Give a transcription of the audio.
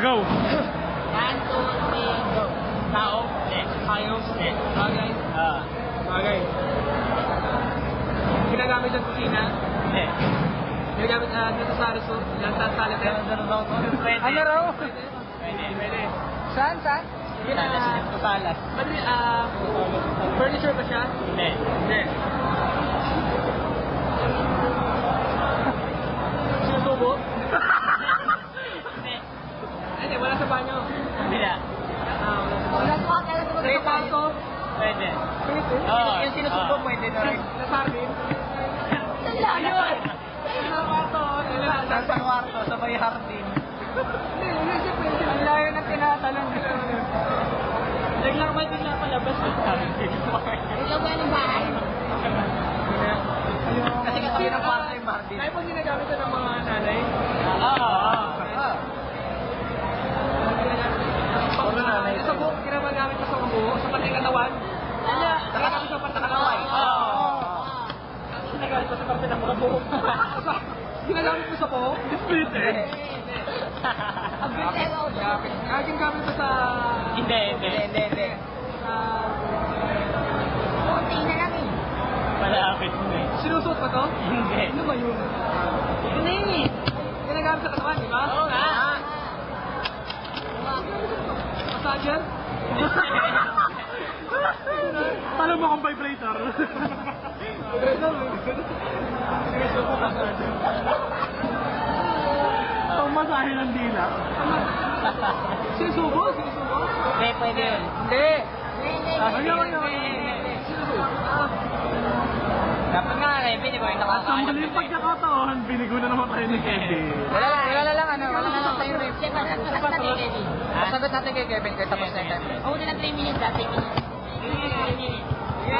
go. One, two, three, go. Tao? Hindi. Hayos. Hindi. Bagay. Ah. Bagay. Ginagamit sa kusina. Hindi. Ginagamit uh, dito sa reso. Lang sa salit. Pwede. Ano raw? Pwede. Pwede. Saan, saan? Salas. Salas. Madali, ah, furniture ba siya? Hindi. Hindi. Sinusubo? Hindi. Hindi, wala sa banyo. Hindi na. Ah, wala sa banyo. Wala ko akala ko Sa kwarto? Pwede. Pwede. Oo. Yung sinusubo pwede na rin. Sa sardin? Ayun! Sa kwarto. Nasa kwarto, sa may hardin. Ang layo ng tinatanong. Naglang ba din na palabas? Ilaw ba ng bahay? Kasi katabi ng kwarto yung hardin. Kaya pag ginagamit ito ng mga nanay, Oo. Oo. pag Puro nanay sa buhok, ginagamit mo sa buhok, sa pati katawan, Wala. ginagamit sa pati katawan. Oo. Ginagamit mo sa pati ng mga buhok. Ginagamit mo sa buhok, Split eh. ang bitin. Ah, ginagamit mo sa... Hindi, hindi. Hindi, hindi. Kunti na lang eh. Malapit mo eh. Sinusuot ba to? Hindi. Ano ba yun? Hindi. Ginagamit sa katawan, di ba? Oo nga. Massager? Alam kung vibrator. Pang masahe ng dila. Sinusubo? Sinusubo? Hindi, pwede yun. Hindi. Ah, Ayaw, ayaw, Sinusubo. Ah, Dapat nga, Rebe, di ba yung At nakakain? ang mali pagkakataon, binigo na naman tayo ni Kevin. Wala lang, wala lang ano, wala na lang tayo rep. Sagot natin kay Kevin kaya tapos na yung time. Yan, ay, ma.